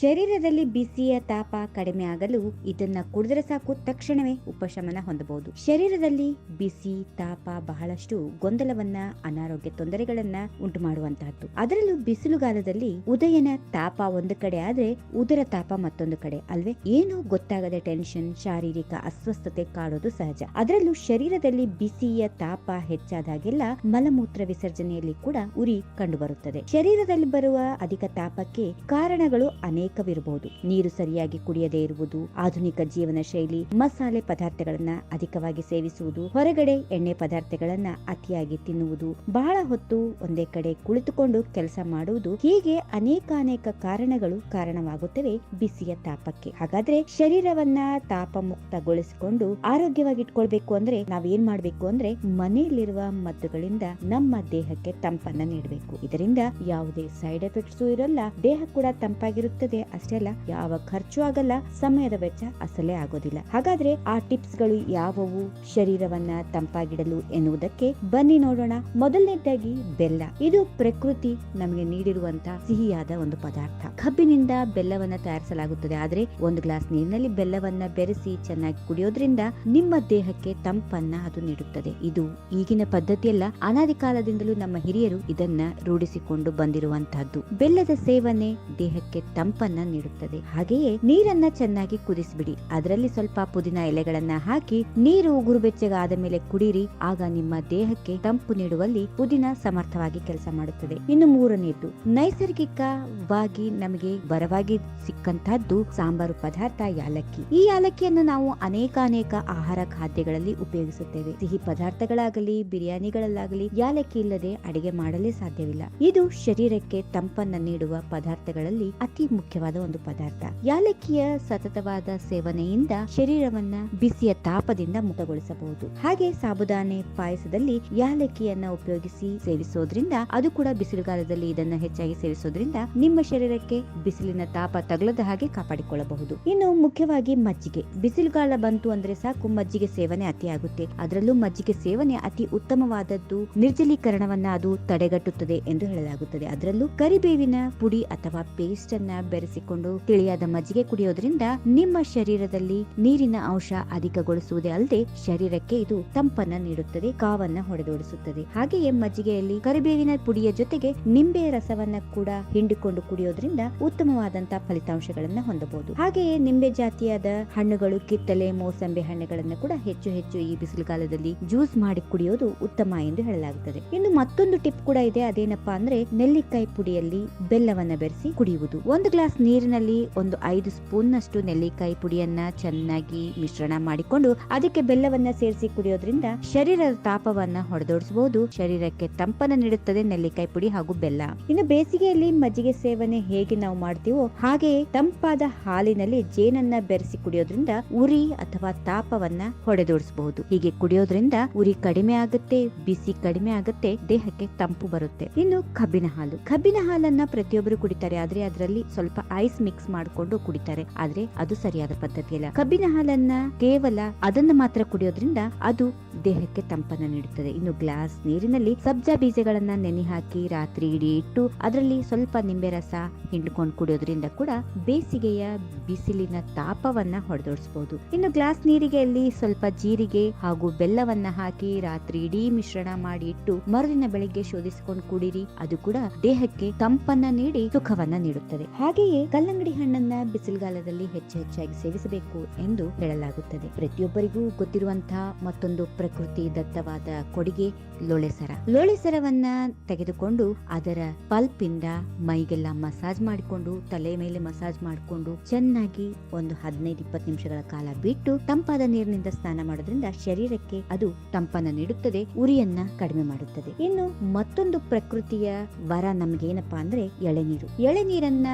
ಶರೀರದಲ್ಲಿ ಬಿಸಿಯ ತಾಪ ಕಡಿಮೆ ಆಗಲು ಇದನ್ನ ಕುಡಿದ್ರೆ ಸಾಕು, ತಕ್ಷಣವೇ ಉಪಶಮನ ಹೊಂದಬಹುದು. ಶರೀರದಲ್ಲಿ ಬಿಸಿ ತಾಪ ಬಹಳಷ್ಟು ಗೊಂದಲವನ್ನ, ಅನಾರೋಗ್ಯ ತೊಂದರೆಗಳನ್ನ ಉಂಟು ಮಾಡುವಂತಹದ್ದು ಅದರಲ್ಲೂ ಬಿಸಿಲುಗಾಲದಲ್ಲಿ ಉದಯನ ತಾಪ ಒಂದು ಕಡೆ ಆದ್ರೆ ಉದರ ತಾಪ ಮತ್ತೊಂದು ಕಡೆ ಅಲ್ವೇ? ಏನು ಗೊತ್ತಾಗದೆ ಟೆನ್ಷನ್, ಶಾರೀರಿಕ ಅಸ್ವಸ್ಥತೆ ಕಾಡೋದು ಸಹಜ. ಅದರಲ್ಲೂ ಶರೀರದಲ್ಲಿ ಬಿಸಿಯ ತಾಪ ಹೆಚ್ಚಾದಾಗೆಲ್ಲ ಮಲಮೂತ್ರ ವಿಸರ್ಜನೆಯಲ್ಲಿ ಕೂಡ ಉರಿ ಕಂಡುಬರುತ್ತದೆ. ಶರೀರದಲ್ಲಿ ಬರುವ ಅಧಿಕ ತಾಪಕ್ಕೆ ಕಾರಣಗಳು ಅನೇಕವಿರಬಹುದು ನೀರು ಸರಿಯಾಗಿ ಕುಡಿಯದೇ ಇರುವುದು, ಆಧುನಿಕ ಜೀವನ ಶೈಲಿ, ಮಸಾಲೆ ಪದಾರ್ಥಗಳನ್ನ ಅಧಿಕವಾಗಿ ಸೇವಿಸುವುದು, ಹೊರಗಡೆ ಎಣ್ಣೆ ಪದಾರ್ಥಗಳನ್ನ ಅತಿಯಾಗಿ ತಿನ್ನುವುದು ಬಹಳ ಹೊತ್ತು ಒಂದೇ ಕಡೆ ಕುಳಿತುಕೊಂಡು ಕೆಲಸ ಮಾಡುವುದು ಹೀಗೆ ಅನೇಕಾನೇಕ ಅನೇಕ ಕಾರಣಗಳು ಕಾರಣವಾಗುತ್ತವೆ ಬಿಸಿಯ ತಾಪಕ್ಕೆ. ಹಾಗಾದ್ರೆ ಶರೀರವನ್ನ ತಾಪಮುಕ್ತಗೊಳಿಸಿಕೊಂಡು ಆರೋಗ್ಯವಾಗಿ ಇಟ್ಕೊಳ್ಬೇಕು ಅಂದ್ರೆ ನಾವೇನ್ ಮಾಡ್ಬೇಕು ಅಂದ್ರೆ ಮನೆಯಲ್ಲಿರುವ ಮದ್ದುಗಳಿಂದ ನಮ್ಮ ದೇಹಕ್ಕೆ ತಂಪನ್ನ ನೀಡಬೇಕು. ಇದರಿಂದ ಯಾವುದೇ ಸೈಡ್ ಎಫೆಕ್ಟ್ಸ್ ಇರಲ್ಲ, ದೇಹ ಕೂಡ ತಂಪಾಗಿರುತ್ತದೆ. ಅಷ್ಟೇ ಅಲ್ಲ, ಯಾವ ಖರ್ಚು ಆಗಲ್ಲ, ಸಮಯದ ವೆಚ್ಚ ಅಸಲೇ ಆಗೋದಿಲ್ಲ. ಹಾಗಾದ್ರೆ ಆ ಟಿಪ್ಸ್ಗಳು ಯಾವುವು? ಶರೀರವನ್ನ ತಂಪಾಗಿಡಲು ಎನ್ನುವುದಕ್ಕೆ ಬನ್ನಿ ನೋಡೋಣ. ಮೊದಲನೇದಾಗಿ ಬೆಲ್ಲ. ಇದು ಪ್ರಕೃತಿ ನಮಗೆ ನೀಡಿರುವಂತಹ ಸಿಹಿಯಾದ ಒಂದು ಪದಾರ್ಥ. ಕಬ್ಬಿನಿಂದ ಬೆಲ್ಲವನ್ನ ತಯಾರಿಸಲಾಗುತ್ತದೆ. ಆದ್ರೆ ಒಂದು ಗ್ಲಾಸ್ ನೀರಿನಲ್ಲಿ ಬೆಲ್ಲವನ್ನ ಬೆರೆಸಿ ಚೆನ್ನಾಗಿ ಕುಡಿಯೋದ್ರಿಂದ ನಿಮ್ಮ ದೇಹಕ್ಕೆ ತಂಪನ್ನ ಅದು ನೀಡುತ್ತದೆ. ಇದು ಈಗಿನ ಪದ್ಧತಿಯಲ್ಲ. ಅನಾದಿ ಕಾಲದಿಂದಲೂ ನಮ್ಮ ಹಿರಿಯರು ಇದನ್ನ ರೂಢಿಸಿಕೊಂಡು ಬಂದಿರುವಂತಹದ್ದು ಬೆಲ್ಲದ ಸೇವನೆ ದೇಹಕ್ಕೆ ತಂಪನ್ನ ನೀಡುತ್ತದೆ. ಹಾಗೆಯೇ ನೀರನ್ನ ಚೆನ್ನಾಗಿ ಕುದಿಸಿಬಿಡಿ. ಅದರಲ್ಲಿ ಸ್ವಲ್ಪ ಪುದಿನ ಎಲೆಗಳನ್ನ ಹಾಕಿ ನೀರು ಉಗುರು ಬೆಚ್ಚಗಾದ ಮೇಲೆ ಕುಡೀರಿ. ಆಗ ನಿಮ್ಮ ದೇಹಕ್ಕೆ ತಂಪು ನೀಡುವಲ್ಲಿ ಪುದಿನ ಸಮರ್ಥವಾಗಿ ಕೆಲಸ ಮಾಡುತ್ತದೆ. ಇನ್ನು ಮೂರನೇದು ನೈಸರ್ಗಿಕವಾಗಿ ನಮಗೆ ಬರವಾಗಿ ಸಿಕ್ಕಂತಹದ್ದು ಸಾಂಬಾರು ಪದಾರ್ಥ ಯಾಲಕ್ಕಿ. ಈ ಯಾಲಕ್ಕಿಯನ್ನು ನಾವು ಅನೇಕ ಅನೇಕ ಆಹಾರ ಖಾದ್ಯಗಳಲ್ಲಿ ಉಪಯೋಗಿಸುತ್ತೇವೆ. ಸಿಹಿ ಪದಾರ್ಥಗಳಾಗಲಿ, ಬಿರಿಯಾನಿಗಳಲ್ಲಾಗಲಿ ಯಾಲಕ್ಕಿ ಇಲ್ಲದೆ ಅಡಿಗೆ ಮಾಡಲೇ ಸಾಧ್ಯವಿಲ್ಲ. ಇದು ಶರೀರಕ್ಕೆ ತಂಪನ್ನ ನೀಡುವ ಪದಾರ್ಥಗಳಲ್ಲಿ ಅತಿ ಮುಖ್ಯವಾದ ಒಂದು ಪದಾರ್ಥ. ಯಾಲಕ್ಕಿಯ ಸತತವಾದ ಸೇವನೆಯಿಂದ ಶರೀರವನ್ನ ಬಿಸಿಯ ತಾಪದಿಂದ ಮುಕ್ತಗೊಳಿಸಬಹುದು. ಹಾಗೆ ಸಾಬುದಾನೆ ಪಾಯಸದಲ್ಲಿ ಯಾಲಕ್ಕಿಯನ್ನ ಉಪಯೋಗಿಸಿ ಸೇವಿಸೋದ್ರಿಂದ ಅದು ಕೂಡ ಬಿಸಿಲುಗಾಲದಲ್ಲಿ ಇದನ್ನ ಹೆಚ್ಚಾಗಿ ಸೇವಿಸೋದ್ರಿಂದ ನಿಮ್ಮ ಶರೀರಕ್ಕೆ ಬಿಸಿಲಿನ ತಾಪ ತಗಲದ ಹಾಗೆ ಕಾಪಾಡಿಕೊಳ್ಳಬಹುದು. ಇನ್ನು ಮುಖ್ಯವಾಗಿ ಮಜ್ಜಿಗೆ. ಬಿಸಿಲುಗಾಲ ಬಂತು ಅಂದ್ರೆ ಸಾಕು ಮಜ್ಜಿಗೆ ಸೇವನೆ ಅತಿ ಆಗುತ್ತೆ. ಅದರಲ್ಲೂ ಮಜ್ಜಿಗೆ ಸೇವನೆ ಅತಿ ಉತ್ತಮವಾದದ್ದು ನಿರ್ಜಲೀಕರಣವನ್ನ ಅದು ತಡೆಗಟ್ಟುತ್ತದೆ ಎಂದು ಹೇಳಲಾಗುತ್ತದೆ. ಅದರಲ್ಲೂ ಕರಿಬೇವಿನ ಪುಡಿ ಅಥವಾ ಪೇಸ್ಟ್ ಅನ್ನ ಬೆರೆಸಿಕೊಂಡು ತಿಳಿಯಾದ ಮಜ್ಜಿಗೆ ಕುಡಿಯೋದ್ರಿಂದ ನಿಮ್ಮ ಶರೀರದಲ್ಲಿ ನೀರಿನ ಅಂಶ ಅಧಿಕಗೊಳಿಸುವುದೇ ಅಲ್ಲದೆ ಶರೀರಕ್ಕೆ ಇದು ತಂಪನ್ನ ನೀಡುತ್ತದೆ, ಕಾವನ್ನ ಹೊಡೆದೋಡಿಸುತ್ತದೆ. ಹಾಗೆಯೇ ಮಜ್ಜಿಗೆಯಲ್ಲಿ ಕರಿಬೇವಿನ ಪುಡಿಯ ಜೊತೆಗೆ ನಿಂಬೆ ರಸವನ್ನ ಕೂಡ ಹಿಂಡಿಕೊಂಡು ಕುಡಿಯೋದ್ರಿಂದ ಉತ್ತಮವಾದಂತಹ ಫಲಿತಾಂಶಗಳನ್ನ ಹೊಂದಬಹುದು. ಹಾಗೆಯೇ ನಿಂಬೆ ಜಾತಿಯಾದ ಹಣ್ಣುಗಳು, ಕಿತ್ತಲೆ, ಮೋಸಂಬೆ ಹಣ್ಣುಗಳನ್ನ ಕೂಡ ಹೆಚ್ಚು ಹೆಚ್ಚು ಈ ಬಿಸಿಲುಗಾಲದಲ್ಲಿ ಜ್ಯೂಸ್ ಮಾಡಿ ಕುಡಿಯೋದು ಉತ್ತಮ ಎಂದು ಹೇಳಲಾಗುತ್ತದೆ. ಇನ್ನು ಮತ್ತೊಂದು ಟಿಪ್ ಕೂಡ ಇದೆ, ಅದೇನಪ್ಪಾ ಅಂದ್ರೆ ನೆಲ್ಲಿಕಾಯಿ ಪುಡಿಯಲ್ಲಿ ಬೆಲ್ಲವನ್ನ ಬೆರೆಸಿ ಕುಡಿಯುವುದು. ಒಂದು ಗ್ಲಾಸ್ ನೀರಿನಲ್ಲಿ ಒಂದು ಐದು ಸ್ಪೂನ್ ನಷ್ಟು ನೆಲ್ಲಿಕಾಯಿ ಪುಡಿಯನ್ನ ಚೆನ್ನಾಗಿ ಮಿಶ್ರಣ ಮಾಡಿಕೊಂಡು ಅದಕ್ಕೆ ಬೆಲ್ಲವನ್ನ ಸೇರಿಸಿ ಕುಡಿಯೋದ್ರಿಂದ ಶರೀರದ ತಾಪವನ್ನ ಹೊಡೆದೋಡಿಸಬಹುದು ಶರೀರಕ್ಕೆ ತಂಪನ್ನ ನೀಡುತ್ತದೆ ನೆಲ್ಲಿಕಾಯಿ ಪುಡಿ ಹಾಗೂ ಬೆಲ್ಲ. ಇನ್ನು ಬೇಸಿಗೆಯಲ್ಲಿ ಮಜ್ಜಿಗೆ ಸೇವನೆ ಹೇಗೆ ನಾವು ಮಾಡ್ತೀವೋ ಹಾಗೆ ತಂಪಾದ ಹಾಲಿನಲ್ಲಿ ಜೇನನ್ನ ಬೆರೆಸಿ ಕುಡಿಯೋದ್ರಿಂದ ಉರಿ ಅಥವಾ ತಾಪವನ್ನ ಹೊಡೆದೋಡಿಸಬಹುದು ಹೀಗೆ ಕುಡಿಯೋದ್ರಿಂದ ಉರಿ ಕಡಿಮೆ ಆಗುತ್ತೆ, ಬಿಸಿ ಕಡಿಮೆ ಆಗುತ್ತೆ, ದೇಹಕ್ಕೆ ತಂಪು ಬರುತ್ತೆ. ಇನ್ನು ಕಬ್ಬಿನ ಹಾಲು. ಕಬ್ಬಿನ ಹಾಲನ್ನ ಪ್ರತಿಯೊಬ್ಬರು ಕುಡಿತಾರೆ, ಆದ್ರೆ ಅದರಲ್ಲಿ ಸ್ವಲ್ಪ ಐಸ್ ಮಿಕ್ಸ್ ಮಾಡಿಕೊಂಡು ಕುಡಿತಾರೆ. ಆದ್ರೆ ಅದು ಸರಿಯಾದ ಪದ್ಧತಿಯಲ್ಲ ಕಬ್ಬಿನ ಹಾಲನ್ನ ಕೇವಲ ಅದನ್ನ ಮಾತ್ರ ಕುಡಿಯೋದ್ರಿಂದ ಅದು ದೇಹಕ್ಕೆ ತಂಪನ್ನ ನೀಡುತ್ತದೆ. ಇನ್ನು ಗ್ಲಾಸ್ ನೀರಿನಲ್ಲಿ ಸಬ್ಜಾ ಬೀಜಗಳನ್ನ ನೆನೆ ಹಾಕಿ ರಾತ್ರಿ ಇಡೀ ಇಟ್ಟು ಅದರಲ್ಲಿ ಸ್ವಲ್ಪ ನಿಂಬೆ ರಸ ಹಿಂಡ್ಕೊಂಡು ಕುಡಿಯೋದ್ರಿಂದ ಕೂಡ ಬೇಸಿಗೆಯ ಬಿಸಿಲಿನ ತಾಪವನ್ನ ಹೊಡೆದೋಡಿಸಬಹುದು ಇನ್ನು ಗ್ಲಾಸ್ ನೀರಿಗೆ ಅಲ್ಲಿ ಸ್ವಲ್ಪ ಜೀರಿಗೆ ಹಾಗೂ ಬೆಲ್ಲವನ್ನ ಹಾಕಿ ರಾತ್ರಿ ಇಡೀ ಮಿಶ್ರಣ ಮಾಡಿ ಇಟ್ಟು ಮರುದಿನ ಬೆಳಿಗ್ಗೆ ಶೋಧಿಸಿಕೊಂಡು ಕುಡಿರಿ. ಅದು ಕೂಡ ದೇಹಕ್ಕೆ ತಂಪನ್ನ ನೀಡಿ ಸುಖವನ್ನ ನೀಡುತ್ತದೆ. ಹಾಗೆಯೇ ಕಲ್ಲಂಗಡಿ ಹಣ್ಣನ್ನ ಬಿಸಿಲುಗಾಲದಲ್ಲಿ ಹೆಚ್ಚು ಹೆಚ್ಚಾಗಿ ಸೇವಿಸಬೇಕು ಎಂದು ಹೇಳಲಾಗುತ್ತದೆ. ಪ್ರತಿಯೊಬ್ಬರಿಗೂ ಗೊತ್ತಿರುವಂತಹ ಮತ್ತೊಂದು ಪ್ರಕೃತಿ ದತ್ತವಾದ ಕೊಡುಗೆ ಲೋಳೆಸರ ಲೋಳೆಸರವನ್ನ ತೆಗೆದುಕೊಂಡು ಅದರ ಪಲ್ಪ್ ಇಂದ ಮೈಗೆಲ್ಲ ಮಸಾಜ್ ಮಾಡಿಕೊಂಡು, ತಲೆ ಮೇಲೆ ಮಸಾಜ್ ಮಾಡಿಕೊಂಡು ಚೆನ್ನಾಗಿ ಒಂದು ಹದಿನೈದು ಇಪ್ಪತ್ತು ನಿಮಿಷಗಳ ಕಾಲ ಬಿಟ್ಟು ತಂಪಾದ ನೀರಿನಿಂದ ಸ್ನಾನ ಮಾಡೋದ್ರಿಂದ ಶರೀರಕ್ಕೆ ಅದು ತಂಪನ್ನ ನೀಡುತ್ತದೆ, ಉರಿಯನ್ನ ಕಡಿಮೆ ಮಾಡುತ್ತದೆ. ಇನ್ನು ಮತ್ತೊಂದು ಪ್ರಕೃತಿಯ ವರ ನಮ್ಗೆ ಏನಪ್ಪಾ ಅಂದ್ರೆ ಎಳೆನೀರು. ಎಳೆನೀರನ್ನ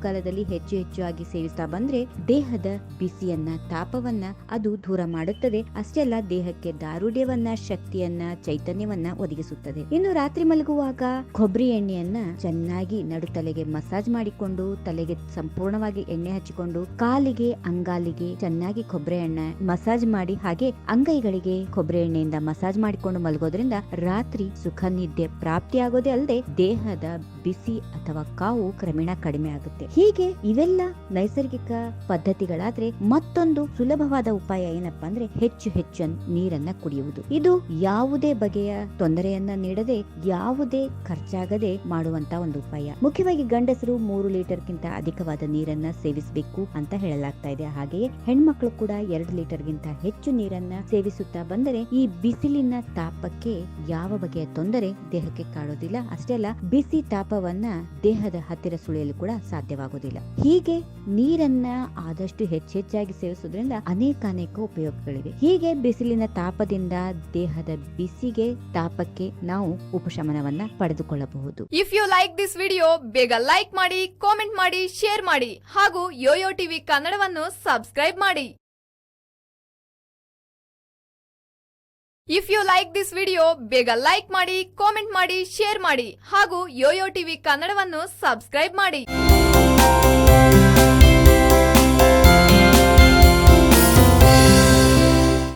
ಬಿಸಿಲುಗಾಲದಲ್ಲಿ ಹೆಚ್ಚು ಹೆಚ್ಚು ಆಗಿ ಸೇವಿಸ್ತಾ ಬಂದ್ರೆ ದೇಹದ ಬಿಸಿಯನ್ನ, ತಾಪವನ್ನ ಅದು ದೂರ ಮಾಡುತ್ತದೆ. ಅಷ್ಟೇ ಅಲ್ಲ ದೇಹಕ್ಕೆ ದಾರುಢ್ಯವನ್ನ ಶಕ್ತಿಯನ್ನ, ಚೈತನ್ಯವನ್ನ ಒದಗಿಸುತ್ತದೆ. ಇನ್ನು ರಾತ್ರಿ ಮಲಗುವಾಗ ಕೊಬ್ಬರಿ ಎಣ್ಣೆಯನ್ನ ಚೆನ್ನಾಗಿ ನಡು ತಲೆಗೆ ಮಸಾಜ್ ಮಾಡಿಕೊಂಡು, ತಲೆಗೆ ಸಂಪೂರ್ಣವಾಗಿ ಎಣ್ಣೆ ಹಚ್ಚಿಕೊಂಡು, ಕಾಲಿಗೆ, ಅಂಗಾಲಿಗೆ ಚೆನ್ನಾಗಿ ಕೊಬ್ಬರಿ ಎಣ್ಣೆ ಮಸಾಜ್ ಮಾಡಿ, ಹಾಗೆ ಅಂಗೈಗಳಿಗೆ ಕೊಬ್ಬರಿ ಎಣ್ಣೆಯಿಂದ ಮಸಾಜ್ ಮಾಡಿಕೊಂಡು ಮಲಗೋದ್ರಿಂದ ರಾತ್ರಿ ಸುಖ ನಿದ್ದೆ ಪ್ರಾಪ್ತಿಯಾಗೋದೇ ಅಲ್ಲದೆ ದೇಹದ ಬಿಸಿ ಅಥವಾ ಕಾವು ಕ್ರಮೇಣ ಕಡಿಮೆ ಆಗುತ್ತೆ. ಹೀಗೆ ಇವೆಲ್ಲ ನೈಸರ್ಗಿಕ ಪದ್ಧತಿಗಳಾದ್ರೆ ಮತ್ತೊಂದು ಸುಲಭವಾದ ಉಪಾಯ ಏನಪ್ಪಾ ಅಂದ್ರೆ ಹೆಚ್ಚು ಹೆಚ್ಚು ನೀರನ್ನ ಕುಡಿಯುವುದು. ಇದು ಯಾವುದೇ ಬಗೆಯ ತೊಂದರೆಯನ್ನ ನೀಡದೆ ಯಾವುದೇ ಖರ್ಚಾಗದೆ ಮಾಡುವಂತ ಒಂದು ಉಪಾಯ. ಮುಖ್ಯವಾಗಿ ಗಂಡಸರು ಮೂರು ಲೀಟರ್ಗಿಂತ ಅಧಿಕವಾದ ನೀರನ್ನ ಸೇವಿಸಬೇಕು ಅಂತ ಹೇಳಲಾಗ್ತಾ ಇದೆ. ಹಾಗೆಯೇ ಹೆಣ್ಮಕ್ಳು ಕೂಡ ಎರಡು ಲೀಟರ್ಗಿಂತ ಹೆಚ್ಚು ನೀರನ್ನ ಸೇವಿಸುತ್ತಾ ಬಂದರೆ ಈ ಬಿಸಿಲಿನ ತಾಪಕ್ಕೆ ಯಾವ ಬಗೆಯ ತೊಂದರೆ ದೇಹಕ್ಕೆ ಕಾಡೋದಿಲ್ಲ. ಅಷ್ಟೇ ಅಲ್ಲ, ಬಿಸಿ ತಾಪವನ್ನ ದೇಹದ ಹತ್ತಿರ ಸುಳಿಯಲು ಕೂಡ ಸಾಧ್ಯವಾಗುವುದಿಲ್ಲ ಹೀಗೆ ನೀರನ್ನ ಆದಷ್ಟು ಹೆಚ್ಚೆಚ್ಚಾಗಿ ಸೇವಿಸುವುದರಿಂದ ಅನೇಕ ಅನೇಕ ಉಪಯೋಗಗಳಿವೆ. ಹೀಗೆ ಬಿಸಿಲಿನ ತಾಪದಿಂದ ದೇಹದ ಬಿಸಿಗೆ ತಾಪಕ್ಕೆ ನಾವು ಉಪಶಮನವನ್ನ ಪಡೆದುಕೊಳ್ಳಬಹುದು. If you like this video ಬೇಗ ಲೈಕ್ ಮಾಡಿ ಕಾಮೆಂಟ್ ಮಾಡಿ ಶೇರ್ ಮಾಡಿ, ಹಾಗೂ ಯೋಯೋ ಟಿವಿ ಕನ್ನಡವನ್ನು ಸಬ್ಸ್ಕ್ರೈಬ್ ಮಾಡಿ. If you like this video ಬೇಗ ಲೈಕ್ ಮಾಡಿ ಕಾಮೆಂಟ್ ಮಾಡಿ ಶೇರ್ ಮಾಡಿ, ಹಾಗೂ ಯೋಯೋ ಟಿವಿ ಕನ್ನಡವನ್ನು ಸಬ್ಸ್ಕ್ರೈಬ್ ಮಾಡಿ. Thank you.